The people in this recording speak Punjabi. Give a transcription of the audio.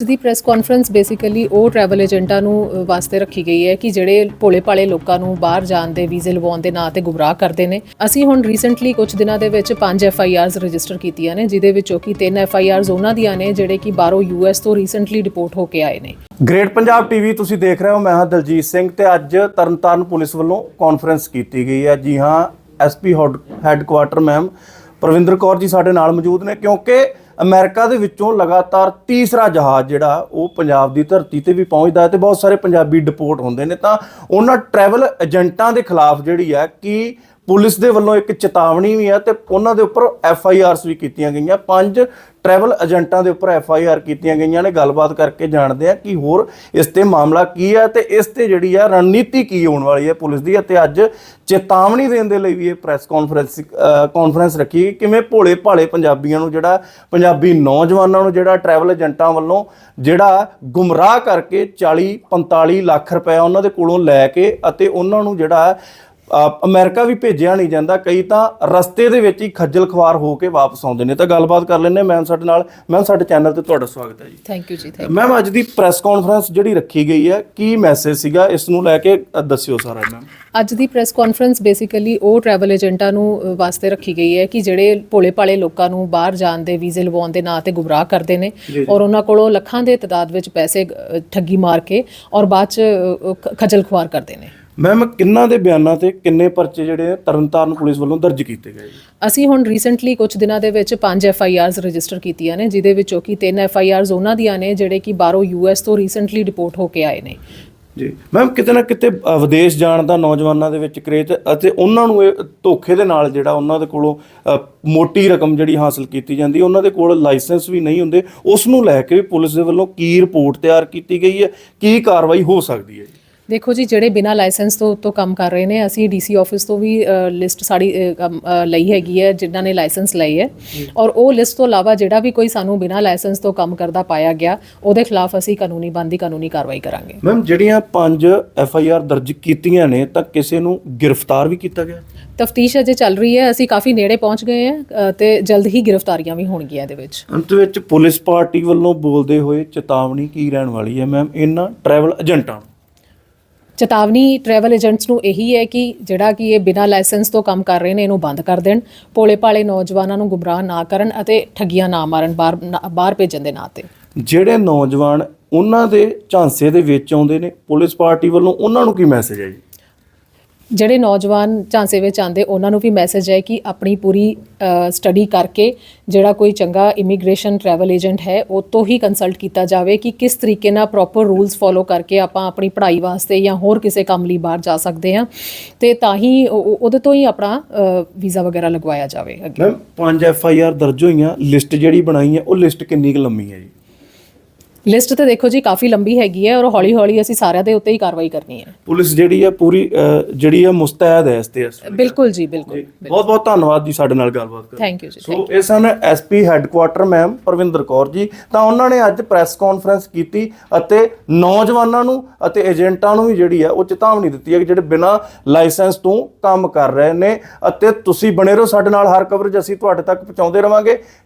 ਦੀ ਪ੍ਰੈਸ ਕਾਨਫਰੰਸ ਬੇਸਿਕਲੀ ਉਹ ਟਰੈਵਲ ਏਜੰਟਾਂ ਨੂੰ ਵਾਸਤੇ ਰੱਖੀ ਗਈ ਹੈ ਕਿ ਜਿਹੜੇ ਭੋਲੇ ਭਾਲੇ ਲੋਕਾਂ ਨੂੰ ਬਾਹਰ ਜਾਣ ਦੇ ਵੀਜ਼ੇ ਲਵਾਉਣ ਦੇ ਨਾਂ ਤੇ ਗੁੰਮਰਾਹ ਕਰਦੇ ਨੇ। ਅਸੀਂ ਹੁਣ ਰੀਸੈਂਟਲੀ ਕੁਝ ਦਿਨਾਂ ਦੇ ਵਿੱਚ 5 ਐਫ ਆਈ ਆਰਸ ਰਜਿਸਟਰ ਕੀਤੀਆਂ ਨੇ ਜਿਦੇ ਵਿੱਚੋਂ ਕਿ 3 ਐਫ ਆਈ ਆਰਸ ਉਹਨਾਂ ਦੀਆਂ ਨੇ, ਜਿਹੜੇ ਕਿ ਬਾਹਰੋਂ ਯੂ ਐਸ ਤੋਂ ਰੀਸੈਂਟਲੀ ਰਿਪੋਰਟ ਹੋ ਕੇ ਆਏ ਨੇ। ਗ੍ਰੇਟ ਪੰਜਾਬ ਟੀਵੀ ਤੁਸੀਂ ਦੇਖ ਰਹੇ ਹੋ, ਮੈਂ ਹਾਂ ਦਲਜੀਤ ਸਿੰਘ ਤੇ ਅੱਜ ਤਰਨਤਾਰਨ ਪੁਲਿਸ ਵੱਲੋਂ ਕਾਨਫਰੰਸ ਕੀਤੀ ਗਈ ਹੈ। ਜੀ ਹਾਂ SP headquarter ma'am Parvinder Kaur ji ਸਾਡੇ ਨਾਲ ਮੌਜੂਦ ਨੇ, ਕਿਉਂਕਿ ਅਮਰੀਕਾ ਦੇ ਵਿੱਚੋਂ ਲਗਾਤਾਰ ਤੀਸਰਾ ਜਹਾਜ਼ ਜਿਹੜਾ, ਉਹ ਪੰਜਾਬ ਦੀ ਧਰਤੀ ਤੇ ਵੀ ਪਹੁੰਚਦਾ ਹੈ ਤੇ ਬਹੁਤ ਸਾਰੇ ਪੰਜਾਬੀ ਡਿਪੋਰਟ ਹੁੰਦੇ ਨੇ। ਤਾਂ ਉਹਨਾਂ ਟਰੈਵਲ ਏਜੰਟਾਂ ਦੇ ਖਿਲਾਫ ਜਿਹੜੀ ਹੈ, ਕਿ ਪੁਲਿਸ ਦੇ ਵੱਲੋਂ ਇੱਕ ਚੇਤਾਵਨੀ ਵੀ ਹੈ ਤੇ ਉਹਨਾਂ ਦੇ ਉੱਪਰ ਐਫ ਆਈ ਆਰਸ ਵੀ ਕੀਤੀਆਂ ਗਈਆਂ। ਪੰਜ ਟਰੈਵਲ ਏਜੰਟਾਂ ਦੇ ਉੱਪਰ ਐਫ ਆਈ ਆਰ ਕੀਤੀਆਂ ਗਈਆਂ ਨੇ। ਗੱਲਬਾਤ ਕਰਕੇ ਜਾਣਦੇ ਆ ਕਿ ਹੋਰ ਇਸ ਤੇ ਮਾਮਲਾ ਕੀ ਹੈ ਤੇ ਇਸ ਤੇ ਜਿਹੜੀ ਆ ਰਣਨੀਤੀ ਕੀ ਹੋਣ ਵਾਲੀ ਹੈ ਪੁਲਿਸ ਦੀ। ਅਤੇ ਅੱਜ ਚੇਤਾਵਨੀ ਦੇਣ ਦੇ ਲਈ ਵੀ ਇਹ ਪ੍ਰੈਸ ਕਾਨਫਰੰਸ ਕਾਨਫਰੰਸ ਰੱਖੀ ਗਈ। ਕਿਵੇਂ ਭੋਲੇ ਭਾਲੇ ਪੰਜਾਬੀਆਂ ਨੂੰ ਜਿਹੜਾ, ਪੰਜਾਬੀ ਨੌਜਵਾਨਾਂ ਨੂੰ ਜਿਹੜਾ ਟਰੈਵਲ ਏਜੰਟਾਂ ਵੱਲੋਂ ਜਿਹੜਾ ਗੁੰਮਰਾਹ ਕਰਕੇ 40 45 ਲੱਖ ਰੁਪਏ ਉਹਨਾਂ ਦੇ ਕੋਲੋਂ ਲੈ ਕੇ ਅਤੇ ਉਹਨਾਂ ਨੂੰ ਜਿਹੜਾ ਅਮਰੀਕਾ ਵੀ ਭੇਜਿਆ ਨਹੀਂ ਜਾਂਦਾ। ਕਈ ਤਾਂ ਰਸਤੇ ਦੇ ਵਿੱਚ ਹੀ ਖੱਜਲ ਖਵਾਰ ਹੋ ਕੇ ਵਾਪਸ ਆਉਂਦੇ ਨੇ। ਤਾਂ ਗੱਲਬਾਤ ਕਰ ਲੈਂਦੇ ਮੈਮ ਸਾਡੇ ਨਾਲ। ਮੈਮ ਸਾਡੇ ਚੈਨਲ ਤੇ ਤੁਹਾਡਾ ਸਵਾਗਤ ਹੈ ਜੀ। ਥੈਂਕ ਯੂ ਜੀ ਥੈਂਕ ਮੈਮ ਅੱਜ ਦੀ ਪ੍ਰੈਸ ਕਾਨਫਰੰਸ ਜਿਹੜੀ ਰੱਖੀ ਗਈ ਹੈ ਕੀ ਮੈਸੇਜ ਸੀਗਾ? ਇਸ ਨੂੰ ਲੈ ਕੇ ਦੱਸਿਓ ਸਾਰਾ ਮੈਮ ਅੱਜ ਦੀ ਪ੍ਰੈਸ ਕਾਨਫਰੰਸ ਬੇਸਿਕਲੀ ਉਹ ਟਰੈਵਲ ਏਜੰਟਾਂ ਨੂੰ ਵਾਸਤੇ ਰੱਖੀ ਗਈ ਹੈ ਕਿ ਜਿਹੜੇ ਭੋਲੇ ਭਾਲੇ ਲੋਕਾਂ ਨੂੰ ਬਾਹਰ ਜਾਣ ਦੇ ਵੀਜ਼ੇ ਲਵਾਉਣ ਦੇ ਨਾਂ ਤੇ ਗੁੰਮਰਾਹ ਕਰਦੇ ਨੇ ਔਰ ਉਹਨਾਂ ਕੋਲੋਂ ਲੱਖਾਂ ਦੇ ਤਦਾਦ ਵਿੱਚ ਪੈਸੇ ਠੱਗੀ ਮਾਰ ਕੇ ਔਰ ਬਾਅਦ ਚ ਖੱਜਲ ਖੁਆਰ ਕਰਦੇ ਨੇ। ਮੈਮ ਕਿੰਨਾਂ ਦੇ ਬਿਆਨਾਂ ਤੇ ਕਿੰਨੇ ਪਰਚੇ ਜਿਹੜੇ ਤਰਨਤਾਰਨ ਪੁਲਿਸ ਵੱਲੋਂ ਦਰਜ ਕੀਤੇ ਗਏ? ਅਸੀਂ ਹੁਣ ਰੀਸੈਂਟਲੀ ਕੁਝ ਦਿਨਾਂ ਦੇ ਵਿੱਚ 5 ਐਫ ਆਈ ਆਰਸ ਰਜਿਸਟਰ ਕੀਤੀਆਂ ਨੇ ਜਿਦੇ ਵਿੱਚੋਂ ਕਿ 3 ਐਫ ਆਈ ਆਰਸ ਉਹਨਾਂ ਦੀਆਂ ਨੇ ਜਿਹੜੇ ਕਿ ਬਾਹਰੋਂ ਯੂ ਐਸ ਤੋਂ ਰੀਸੈਂਟਲੀ ਰਿਪੋਰਟ ਹੋ ਕੇ ਆਏ ਨੇ। ਜੀ। ਮੈਮ ਕਿਤੇ ਨਾ ਕਿਤੇ ਵਿਦੇਸ਼ ਜਾਣ ਦਾ ਨੌਜਵਾਨਾਂ ਦੇ ਵਿੱਚ ਕਰੇਜ ਅਤੇ ਉਹਨਾਂ ਨੂੰ ਇਹ ਧੋਖੇ ਦੇ ਨਾਲ ਜਿਹੜਾ ਉਹਨਾਂ ਦੇ ਕੋਲੋਂ ਮੋਟੀ ਰਕਮ ਜਿਹੜੀ ਹਾਸਲ ਕੀਤੀ ਜਾਂਦੀ ਉਹਨਾਂ ਦੇ ਕੋਲ ਲਾਇਸੈਂਸ ਵੀ ਨਹੀਂ ਹੁੰਦੇ ਉਸ ਨੂੰ ਲੈ ਕੇ ਵੀ ਪੁਲਿਸ ਦੇ ਵੱਲੋਂ ਕੀ ਰਿਪੋਰਟ ਤਿਆਰ ਕੀਤੀ ਗਈ ਹੈ ਕੀ ਕਾਰਵਾਈ ਹੋ ਸਕਦੀ ਹੈ ਜੀ? ਦੇਖੋ ਜੀ ਜਿਹੜੇ ਬਿਨਾਂ ਲਾਇਸੈਂਸ ਤੋਂ ਤੋਂ ਕੰਮ ਕਰ ਰਹੇ ਨੇ ਅਸੀਂ ਡੀਸੀ ਆਫਿਸ ਤੋਂ ਵੀ ਲਿਸਟ ਸਾਡੀ ਲਈ ਹੈਗੀ ਹੈ ਜਿਨ੍ਹਾਂ ਨੇ ਲਾਇਸੈਂਸ ਲਈ ਹੈ। ਔਰ ਉਹ ਲਿਸਟ ਤੋਂ ਇਲਾਵਾ ਜਿਹੜਾ ਵੀ ਕੋਈ ਸਾਨੂੰ ਬਿਨਾਂ ਲਾਇਸੈਂਸ ਤੋਂ ਕੰਮ ਕਰਦਾ ਪਾਇਆ ਗਿਆ ਉਹਦੇ ਖਿਲਾਫ ਅਸੀਂ ਕਾਨੂੰਨੀ ਬੰਦੀ ਕਾਨੂੰਨੀ ਕਾਰਵਾਈ ਕਰਾਂਗੇ। ਮੈਮ ਜਿਹੜੀਆਂ ਪੰਜ ਐਫ ਆਈ ਆਰ ਦਰਜ ਕੀਤੀਆਂ ਨੇ ਤਾਂ ਕਿਸੇ ਨੂੰ ਗ੍ਰਿਫਤਾਰ ਵੀ ਕੀਤਾ ਗਿਆ? ਤਫਤੀਸ਼ ਅਜੇ ਚੱਲ ਰਹੀ ਹੈ ਅਸੀਂ ਕਾਫੀ ਨੇੜੇ ਪਹੁੰਚ ਗਏ ਹਾਂ ਤੇ ਜਲਦ ਹੀ ਗ੍ਰਿਫਤਾਰੀਆਂ ਵੀ ਹੋਣਗੀਆਂ ਇਹਦੇ ਵਿੱਚ। ਅੰਤ ਵਿੱਚ ਪੁਲਿਸ ਪਾਰਟੀ ਵੱਲੋਂ ਬੋਲਦੇ ਹੋਏ ਚੇਤਾਵਨੀ ਕੀ ਰਹਿਣ ਵਾਲੀ ਹੈ ਮੈਮ? ਇਹਨਾਂ ਟਰੈਵਲ ਏਜੰਟਾਂ ਚੇਤਾਵਨੀ ਟਰੈਵਲ ਏਜੰਟਸ ਨੂੰ ਇਹੀ ਹੈ ਕਿ ਜਿਹੜਾ ਕਿ ਇਹ ਬਿਨਾਂ ਲਾਇਸੈਂਸ ਤੋਂ ਕੰਮ ਕਰ ਰਹੇ ਨੇ, ਇਹਨੂੰ ਬੰਦ ਕਰ ਦੇਣ, ਭੋਲੇ ਭਾਲੇ ਨੌਜਵਾਨਾਂ ਨੂੰ ਗੁੰਮਰਾਹ ਨਾ ਕਰਨ ਅਤੇ ਠੱਗੀਆਂ ਨਾ ਮਾਰਨ, ਬਾਹਰ ਨਾ- ਬਾਹਰ ਭੇਜਣ ਦੇ ਨਾਂ ਤੇ। ਜਿਹੜੇ ਨੌਜਵਾਨ ਉਹਨਾਂ ਦੇ ਝਾਂਸੇ ਦੇ ਵਿੱਚ ਆਉਂਦੇ ਨੇ, ਪੁਲਿਸ ਪਾਰਟੀ ਵੱਲੋਂ ਉਹਨਾਂ ਨੂੰ ਕੀ ਮੈਸੇਜ ਹੈ ਜੀ? ਜਿਹੜੇ ਨੌਜਵਾਨ ਝਾਂਸੇ ਵਿੱਚ ਆਉਂਦੇ, ਉਹਨਾਂ ਨੂੰ ਵੀ ਮੈਸੇਜ ਹੈ ਕਿ ਆਪਣੀ ਪੂਰੀ ਸਟੱਡੀ ਕਰਕੇ ਜਿਹੜਾ ਕੋਈ ਚੰਗਾ ਇਮੀਗ੍ਰੇਸ਼ਨ ਟਰੈਵਲ ਏਜੰਟ ਹੈ, ਉਹ ਤੋਂ ਹੀ ਕੰਸਲਟ ਕੀਤਾ ਜਾਵੇ ਕਿ ਕਿਸ ਤਰੀਕੇ ਨਾਲ ਪ੍ਰੋਪਰ ਰੂਲਸ ਫੋਲੋ ਕਰਕੇ ਆਪਾਂ ਆਪਣੀ ਪੜ੍ਹਾਈ ਵਾਸਤੇ ਜਾਂ ਹੋਰ ਕਿਸੇ ਕੰਮ ਲਈ ਬਾਹਰ ਜਾ ਸਕਦੇ ਹਾਂ। ਤੇ ਤਾਂ ਹੀ ਉਹਦੇ ਤੋਂ ਹੀ ਆਪਣਾ ਵੀਜ਼ਾ ਵਗੈਰਾ ਲਗਵਾਇਆ ਜਾਵੇ ਅੱਗੇ। ਮੈਮ ਪੰਜ ਐਫ ਆਈ ਆਰ ਦਰਜ ਹੋਈਆਂ ਲਿਸਟ ਜਿਹੜੀ ਬਣਾਈ ਹੈ, ਉਹ ਲਿਸਟ ਕਿੰਨੀ ਕੁ ਲੰਮੀ ਹੈ ਜੀ? ਲਿਸਟ ਤੇ ਦੇਖੋ ਜੀ ਕਾਫੀ ਲੰਬੀ ਹੈਗੀ ਹੈ ਔਰ ਹੌਲੀ ਹੌਲੀ ਅਸੀਂ ਸਾਰਿਆਂ ਦੇ ਉੱਤੇ ਹੀ ਕਾਰਵਾਈ ਕਰਨੀ ਹੈ। ਪੁਲਿਸ ਜਿਹੜੀ ਹੈ ਪੂਰੀ ਅ, ਜਿਹੜੀ ਹੈ ਮੁਸਤੈਦ ਹੈ ਇਸ ਤੇ ਇਸ ਵੇਲੇ। ਬਿਲਕੁਲ ਜੀ ਬਿਲਕੁਲ ਬਹੁਤ ਬਹੁਤ ਧੰਨਵਾਦ ਜੀ ਸਾਡੇ ਨਾਲ ਗੱਲਬਾਤ ਕਰਨ ਥੈਂਕ ਯੂ ਜੀ ਸੋ ਇਹ ਸਨ SP headquarter ma'am Parvinder Kaur ji. ਤਾਂ ਉਹਨਾਂ ਨੇ ਅੱਜ ਪ੍ਰੈਸ ਕਾਨਫਰੰਸ ਕੀਤੀ ਅਤੇ ਨੌਜਵਾਨਾਂ ਨੂੰ ਅਤੇ ਏਜੰਟਾਂ ਨੂੰ ਵੀ ਜਿਹੜੀ ਹੈ ਉਹ ਚੇਤਾਵਨੀ ਦਿੱਤੀ ਹੈ ਕਿ ਜਿਹੜੇ ਬਿਨਾਂ ਲਾਇਸੈਂਸ ਤੋਂ ਕੰਮ ਕਰ ਰਹੇ ਨੇ ਅਤੇ ਤੁਸੀਂ ਬਣੇ ਰਹੋ ਸਾਡੇ ਨਾਲ ਹਰ ਕਵਰੇਜ ਅਸੀਂ ਤੁਹਾਡੇ ਤੱਕ ਪਹੁੰਚਾਉਂਦੇ ਰਵਾਂਗੇ।